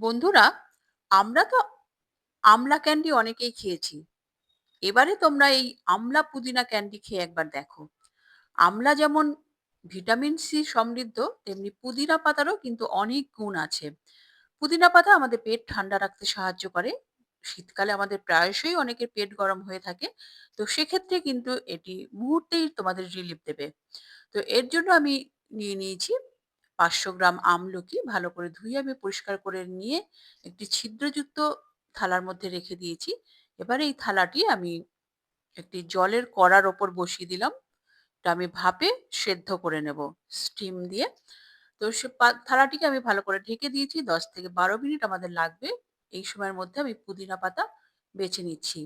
বন্ধুরা, আমরা তো আমলা ক্যান্ডি অনেকেই খেয়েছি। এবারে তোমরা এই আমলা পুদিনা ক্যান্ডি খেয়ে একবার দেখো। আমলা যেমন ভিটামিন সি সমৃদ্ধ, তেমনি পুদিনা পাতারও কিন্তু অনেক গুণ আছে। পুদিনা পাতা আমাদের পেট ঠান্ডা রাখতে সাহায্য করে। শীতকালে আমাদের প্রায়শই অনেকের পেট গরম হয়ে থাকে। তো সেক্ষেত্রে কিন্তু এটি মুহূর্তেই তোমাদের রিলিফ দেবে। তো এর জন্য আমি নিয়ে নিয়েছি পাঁচশো গ্রাম আমলকি ভালো করে ধুয়ে আমি পরিষ্কার করে নিয়ে একটি ছিদ্রযুক্ত থালার মধ্যে রেখে দিয়েছি। এবার এই থালাটি আমি একটি জলের কড়ার ওপর বসিয়ে দিলাম। এটা আমি ভাপে সেদ্ধ করে নেব স্টিম দিয়ে। তো সে থালাটিকে আমি ভালো করে ঢেকে দিয়েছি। দশ থেকে বারো মিনিট আমাদের লাগবে। এই সময়ের মধ্যে আমি পুদিনা পাতা বেছে নিচ্ছি।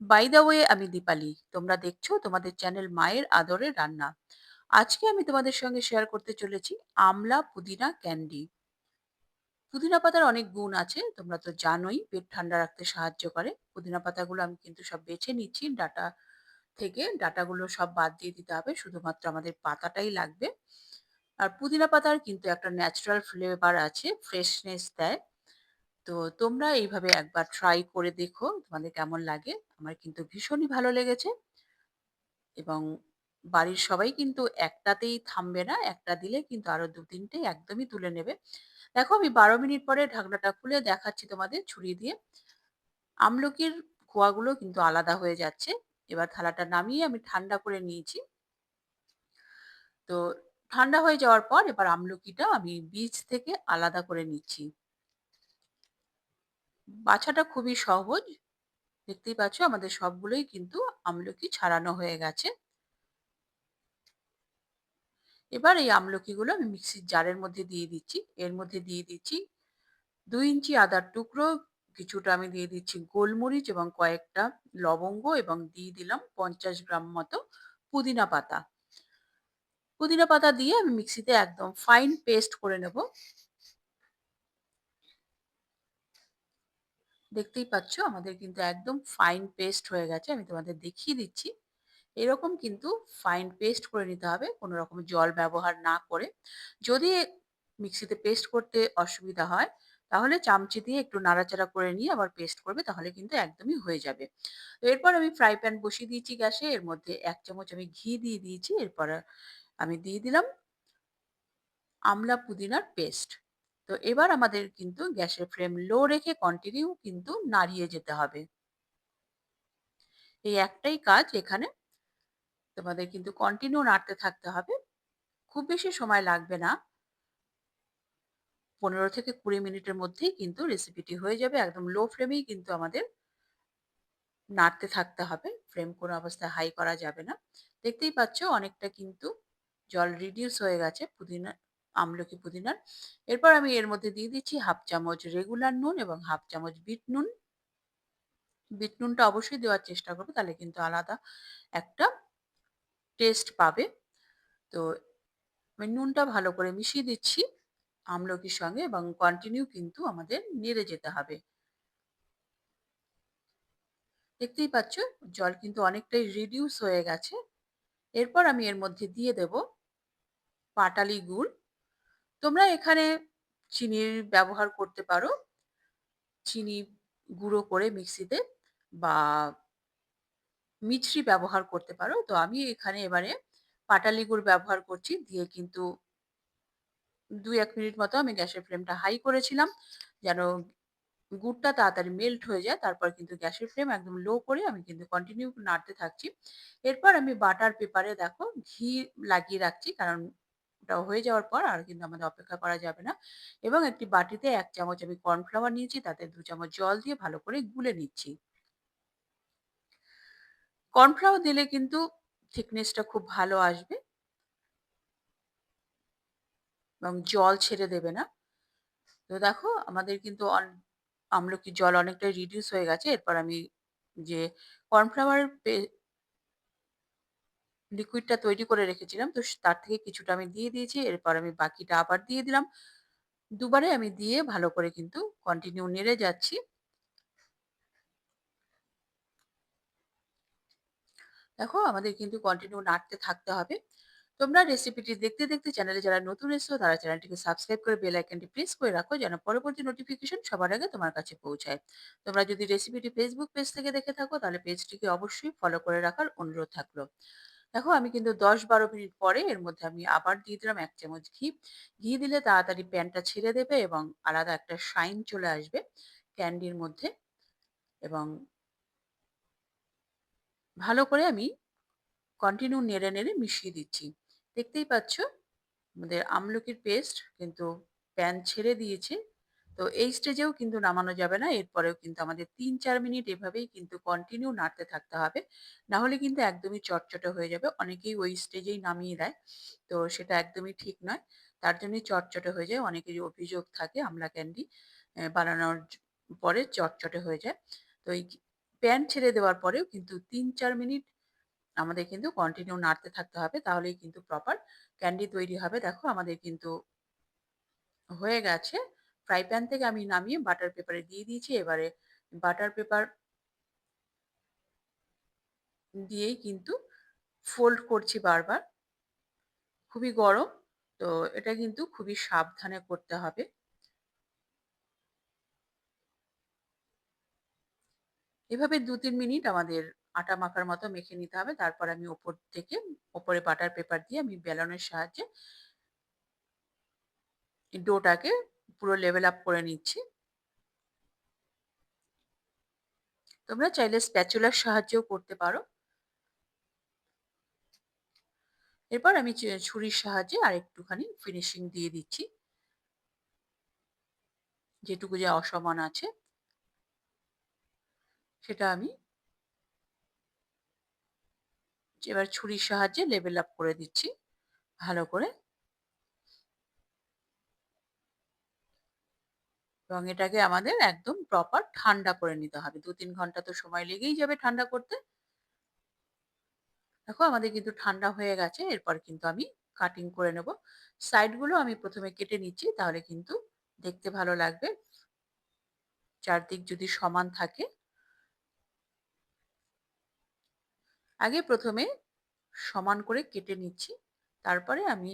বাই দ্য ওয়ে আমি দীপালি। তোমরা দেখছ তোমাদের চ্যানেল মায়ের আদরের রান্না। আজকে আমি তোমাদের সঙ্গে শেয়ার করতে চলেছি আমলা, পুদিনা, ক্যান্ডি। পুদিনা পাতার অনেক গুণ আছে, তোমরা তো জানোই, পেট ঠান্ডা রাখতে সাহায্য করে। পুদিনা পাতাগুলো আমি কিন্তু সব বেছে নিচ্ছি, ডাটা থেকে ডাটাগুলো সব বাদ দিয়ে দিতে হবে, শুধুমাত্র আমাদের পাতাটাই লাগবে। আর পুদিনা পাতার কিন্তু একটা ন্যাচারাল ফ্লেভার আছে ফ্রেশনেস দেয়। তো তোমরা এইভাবে একবার ট্রাই করে দেখো, তোমাদের কেমন লাগে। আমার কিন্তু ভীষণই ভালো লেগেছে। এবং বাড়ির সবাই কিন্তু একটাতেই থামবে না, একটা দিলে কিন্তু আরও দু তিনটে একদমই তুলে নেবে। দেখো আমি বারো মিনিট পরে ঢাকনাটা খুলে দেখাচ্ছি তোমাদের ছুরি দিয়ে। আমলকির খোয়াগুলো কিন্তু আলাদা হয়ে যাচ্ছে। এবার থালাটা নামিয়ে আমি ঠান্ডা করে নিয়েছি। তো ঠান্ডা হয়ে যাওয়ার পর এবার আমলকিটা আমি বীজ থেকে আলাদা করে নিচ্ছি। বাছাটা খুবই সহজ। দেখতেই পাচ্ছ আমাদের সবগুলোই কিন্তু আমলকি ছাড়ানো হয়ে গেছে। এবার এই আমলকিগুলো আমি মিক্সির জারের মধ্যে দিয়ে দিচ্ছি। এর মধ্যে দিয়ে দিচ্ছি দুই ইঞ্চি আদার টুকরো, কিছুটা আমি দিয়ে দিচ্ছি গোলমরিচ এবং কয়েকটা লবঙ্গ এবং দিয়ে দিলাম পঞ্চাশ গ্রাম মতো পুদিনা পাতা। পুদিনা পাতা দিয়ে আমি মিক্সিতে একদম ফাইন পেস্ট করে নেব। দেখতেই পাচ্ছ, আমাদের কিন্তু একদম ফাইন পেস্ট হয়ে গেছে, আমি তোমাদের দেখিয়ে দিচ্ছি। এরকম কিন্তু ফাইন পেস্ট করে নিতে হবে। কোনো রকম জল ব্যবহার না করে। যদি মিক্সিতে পেস্ট করতে অসুবিধা হয়, তাহলে চামচি দিয়ে একটু নাড়াচাড়া করে নিয়ে আবার পেস্ট করবে, তাহলে কিন্তু একদমই হয়ে যাবে। তো এরপর আমি ফ্রাই প্যান বসিয়ে দিয়েছি গ্যাসে। এর মধ্যে এক চামচ আমি ঘি দিয়ে দিয়েছি। এরপর আমি দিয়ে দিলাম আমলা পুদিনার পেস্ট তো এবার আমাদের কিন্তু গ্যাসের ফ্লেম লো রেখে কন্টিনিউ কিন্তু নাড়িয়ে যেতে হবে। এই একটাই কাজ এখানে তোমাদের কিন্তু কন্টিনিউ নাড়তে থাকতে হবে। খুব বেশি সময় লাগবে না। পনেরো থেকে কুড়ি মিনিটের মধ্যেই কিন্তু রেসিপিটি হয়ে যাবে। একদম লো ফ্লেমেই কিন্তু আমাদের নাড়তে থাকতে হবে। ফ্লেম কোনো অবস্থায় হাই করা যাবে না। দেখতেই পাচ্ছ অনেকটা কিন্তু জল রিডিউস হয়ে গেছে পুদিনা, আমলকি পুদিনার। এরপর আমি এর মধ্যে দিয়ে দিচ্ছি হাফ চামচ রেগুলার নুন এবং হাফ চামচ বিট নুন। বিট নুনটা অবশ্যই দেওয়ার চেষ্টা করবে, তাহলে কিন্তু আলাদা একটা টেস্ট পাবে। তো আমি নুনটা ভালো করে মিশিয়ে দিচ্ছি। আমলকির সঙ্গে এবং কন্টিনিউ কিন্তু আমাদের নেড়ে যেতে হবে। দেখতেই পাচ্ছ, জল কিন্তু অনেকটাই রিডিউস হয়ে গেছে। এরপর আমি এর মধ্যে দিয়ে দেব পাটালি গুড়। তোমরা এখানে চিনির ব্যবহার করতে পারো। চিনি গুঁড়ো করে মিক্সিতে বা মিছরি ব্যবহার করতে পারো। তো আমি এখানে এবারে পাটালি গুড় ব্যবহার করছি। দিয়ে কিন্তু দুই এক মিনিট মতো আমি গ্যাসের ফ্লেমটা হাই করেছিলাম, যেন গুড়টা তাড়াতাড়ি মেল্ট হয়ে যায়। তারপর কিন্তু গ্যাসের ফ্লেম একদম লো করে আমি কিন্তু কন্টিনিউ নাড়তে থাকছি। এরপর আমি বাটার পেপারে দেখো ঘি লাগিয়ে রাখছি, কারণ ওটা হয়ে যাওয়ার পর আর কিন্তু আমাদের অপেক্ষা করা যাবে না। এবং একটি বাটিতে এক চামচ আমি কর্নফ্লাওয়ার নিয়েছি, তাতে দু চামচ জল দিয়ে ভালো করে গুলে নিচ্ছি। কর্নফ্লাওয়ার দিলে কিন্তু থিকনেসটা খুব ভালো আসবে। এবং জল ছেড়ে দেবে না। তো দেখো, আমাদের কিন্তু আমলকি জল অনেকটাই রিডিউস হয়ে গেছে। এরপর আমি যে কর্নফ্লাওয়ার লিকুইডটা তৈরি করে রেখেছিলাম, তো তার থেকে কিছুটা আমি দিয়ে দিয়েছি। এরপর আমি বাকিটা আবার দিয়ে দিলাম। দুবারে আমি দিয়ে ভালো করে কিন্তু কন্টিনিউ নেড়ে যাচ্ছি। দেখো আমাদের কিন্তু কন্টিনিউ নাড়তে থাকতে হবে তোমরা রেসিপিটি দেখতে, দেখতে চ্যানেলে যারা নতুন এসেছ তারা চ্যানেলটিকে সাবস্ক্রাইব করে বেল আইকনটি প্রেস করে রাখো যেন পরবর্তী নোটিফিকেশন সবার আগে তোমার কাছে পৌঁছায়। তোমরা যদি রেসিপিটি ফেসবুক পেজ থেকে দেখে থাকো তাহলে পেজটিকে অবশ্যই ফলো করে রাখার অনুরোধ থাকল। দেখো আমি কিন্তু দশ বারো মিনিট পরে এর মধ্যে আমি আবার দিয়ে দিলাম এক চামচ ঘি। ঘি দিলে তাড়াতাড়ি প্যানটা ছেড়ে দেবে এবং আলাদা একটা শাইন চলে আসবে ক্যান্ডির মধ্যে এবং ভালো করে আমি কন্টিনিউ নেড়ে, নেড়ে মিশিয়ে দিচ্ছি। দেখতেই পাচ্ছ আমাদের আমলকির পেস্ট কিন্তু প্যান ছেড়ে দিয়েছে। তো এই স্টেজেও কিন্তু নামানো যাবে না। এরপরেও কিন্তু আমাদের ৩-৪ মিনিট এভাবেই কিন্তু কন্টিনিউ নাড়তে থাকতে হবে। না হলে কিন্তু একদমই চটচটে হয়ে যাবে। অনেকেই ওই স্টেজেই নামিয়ে দেয়। তো সেটা একদমই ঠিক নয়। তার জন্যই চটচটে হয়ে যায়। অনেকেরই অভিযোগ থাকে আমলা ক্যান্ডি বানানোর পরে চটচটে হয়ে যায়। তো এই প্যান ছেড়ে দেওয়ার পরেও কিন্তু ৩-৪ মিনিট আমাদের কিন্তু কন্টিনিউ নাড়তে থাকতে হবে। তাহলেই কিন্তু প্রপার ক্যান্ডি তৈরি হবে। দেখো আমাদের কিন্তু হয়ে গেছে। ফ্রাই প্যান থেকে আমি নামিয়ে বাটার পেপারে দিয়ে দিয়েছি। এবারে বাটার পেপার দিয়েই কিন্তু ফোল্ড করছি বারবার। খুবই গরম। তো এটা কিন্তু খুবই সাবধানে করতে হবে। এভাবে ২-৩ মিনিট আমাদের আটা মাখার মতো মেখে নিতে হবে। তারপর আমি ওপর থেকে, ওপরে বাটার পেপার দিয়ে আমি বেলনের সাহায্যে ডোটাকে পুরো লেভেল আপ করে নিচ্ছি। তোমরা চাইলে স্প্যাচুলার সাহায্যেও করতে পারো। এরপর আমি ছুরির সাহায্যে আর একটুখানি ফিনিশিং দিয়ে দিচ্ছি। যেটুকু যা অসমান আছে সেটা আমি এবার ছুরির সাহায্যে লেভেল আপ করে দিচ্ছি ভালো করে। এবং এটাকে আমাদের একদম প্রপার ঠান্ডা করে নিতে হবে। ২-৩ ঘণ্টা তো সময় লেগেই যাবে ঠান্ডা করতে। দেখো, আমাদের কিন্তু ঠান্ডা হয়ে গেছে। এরপর কিন্তু আমি কাটিং করে নেব। সাইডগুলো আমি প্রথমে কেটে নিচ্ছি, তাহলে কিন্তু দেখতে ভালো লাগবে। চারদিক যদি সমান থাকে। আগে প্রথমে সমান করে কেটে নিচ্ছি। তারপরে আমি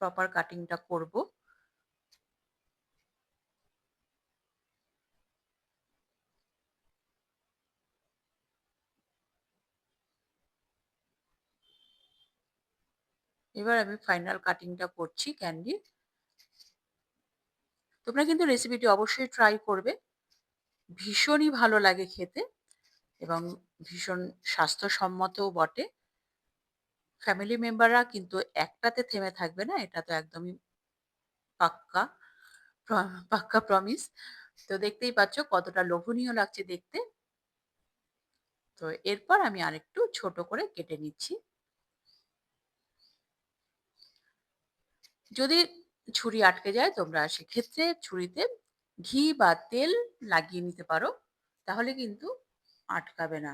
প্রপার কাটিংটা করব। এবার আমি ফাইনাল কাটিংটা করছি ক্যান্ডির। তোমরা কিন্তু রেসিপিটি অবশ্যই ট্রাই করবে। ভীষণই ভালো লাগে খেতে এবং ভীষণ স্বাস্থ্যসম্মতও বটে। ফ্যামিলি মেম্বাররা কিন্তু একটাতে থেমে থাকবে না। এটা তো একদমই পাক্কা পাক্কা প্রমিস। তো দেখতেই পাচ্ছ কতটা লোভনীয় লাগছে দেখতে। তো এরপর আমি আরেকটু ছোট করে কেটে নিচ্ছি। যদি ছুরি আটকে যায় তোমরা সেক্ষেত্রে ছুরিতে ঘি বা তেল লাগিয়ে নিতে পারো। তাহলে কিন্তু আটকাবে না।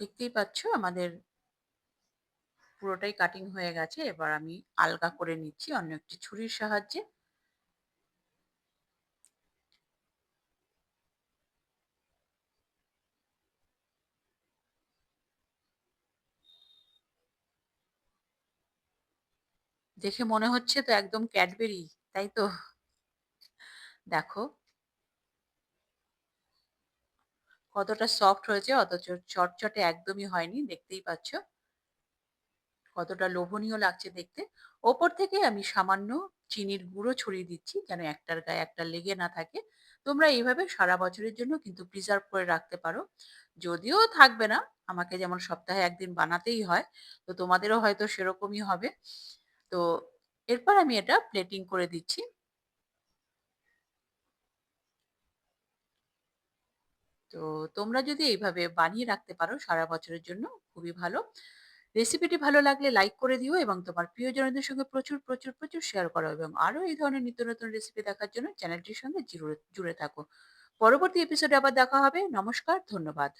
দেখতেই পাচ্ছ, আমাদের পুরোটাই কাটিং হয়ে গেছে। এবার আমি আলগা করে নিচ্ছি অন্য একটি ছুরির সাহায্যে। দেখে মনে হচ্ছে তো একদম ক্যাডবেরি, তাই তো? দেখো। কতটা সফট হয়েছে অথচ চটচটে একদমই হয়নি দেখতেই পাচ্ছ। কতটা লোভনীয় লাগছে দেখতে। ওপর থেকে আমি সামান্য চিনির গুঁড়ো ছড়িয়ে দিচ্ছি যেন একটার গায়ে একটা লেগে না থাকে। তোমরা এইভাবে সারা বছরের জন্য কিন্তু প্রিজার্ভ করে রাখতে পারো। যদিও থাকবে না, আমাকে যেমন সপ্তাহে একদিন বানাতেই হয়। তো তোমাদেরও হয়তো সেরকমই হবে। তো এরপর আমি এটা প্লেটিং করে দিচ্ছি। তো তোমরা যদি এইভাবে বানিয়ে রাখতে পারো সারা বছরের জন্য খুবই ভালো। রেসিপিটি ভালো লাগলে লাইক করে দিও এবং তোমার প্রিয়জনদের সঙ্গে প্রচুর, প্রচুর, প্রচুর শেয়ার করো এবং আরও এই ধরনের নিত্য নতুন রেসিপি দেখার জন্য চ্যানেলটির সঙ্গে জুড়ে থাকো। পরবর্তী এপিসোডে আবার দেখা হবে। নমস্কার, ধন্যবাদ।